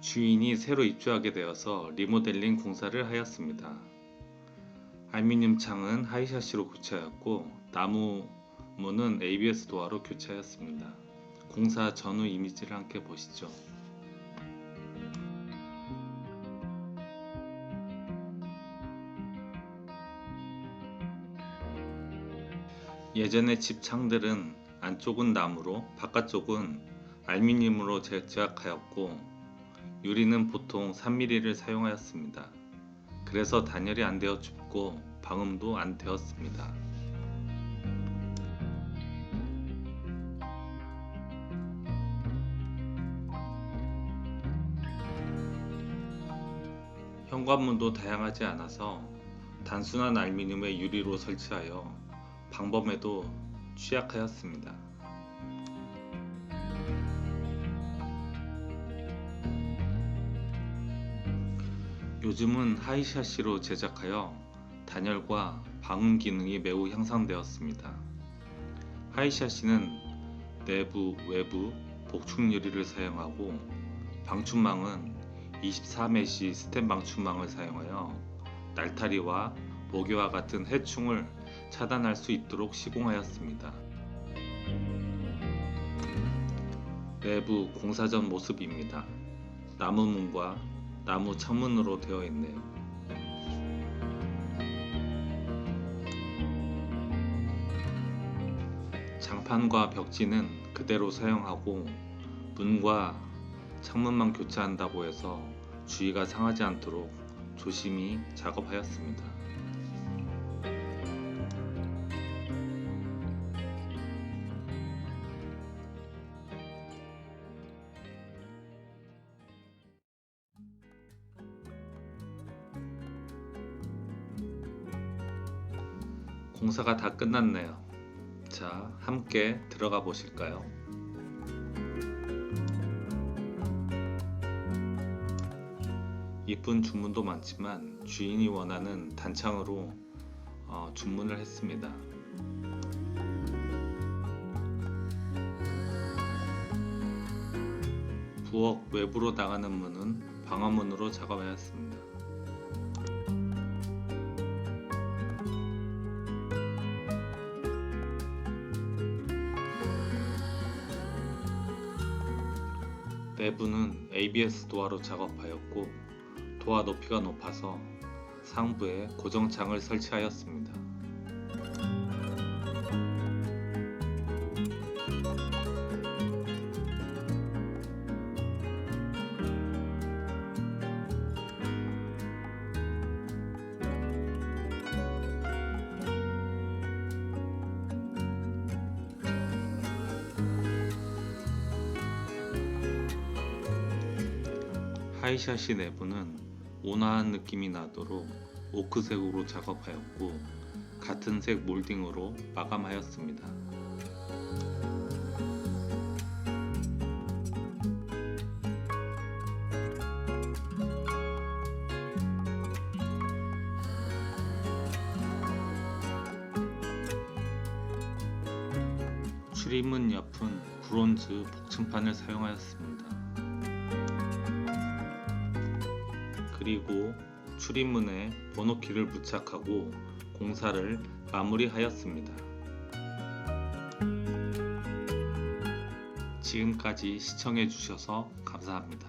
주인이 새로 입주하게 되어서 리모델링 공사를 하였습니다. 알루미늄 창은 하이샤시로 교체하였고 나무 문은 ABS 도어로 교체하였습니다. 공사 전후 이미지를 함께 보시죠. 예전의 집 창들은 안쪽은 나무로 바깥쪽은 알루미늄으로 제작하였고 유리는 보통 3mm를 사용하였습니다. 그래서 단열이 안 되어 춥고 방음도 안 되었습니다. 현관문도 다양하지 않아서 단순한 알루미늄의 유리로 설치하여 방범에도 취약하였습니다. 요즘은 하이샤시로 제작하여 단열과 방음 기능이 매우 향상되었습니다. 하이샤시는 내부, 외부 복층 유리를 사용하고 방충망은 24메시 스텐 방충망을 사용하여 날타리와 모기와 같은 해충을 차단할 수 있도록 시공하였습니다. 내부 공사 전 모습입니다. 나무 문과 나무 창문으로 되어 있네요. 장판과 벽지는 그대로 사용하고 문과 창문만 교체한다고 해서 주의가 상하지 않도록 조심히 작업하였습니다. 공사가 다 끝났네요. 자, 함께 들어가 보실까요? 이쁜 주문도 많지만 주인이 원하는 단창으로 어, 주문을 했습니다. 부엌 외부로 나가는 문은 방화문으로 작업하였습니다. 내부는 ABS 도어로 작업하였고 도어 높이가 높아서 상부에 고정창을 설치하였습니다. 하이샷이 내부는 온화한 느낌이 나도록 오크색으로 작업하였고 같은 색 몰딩으로 마감하였습니다. 출입문 옆은 브론즈 복층판을 사용하였습니다. 그리고 출입문에 번호키를 부착하고 공사를 마무리하였습니다. 지금까지 시청해 주셔서 감사합니다.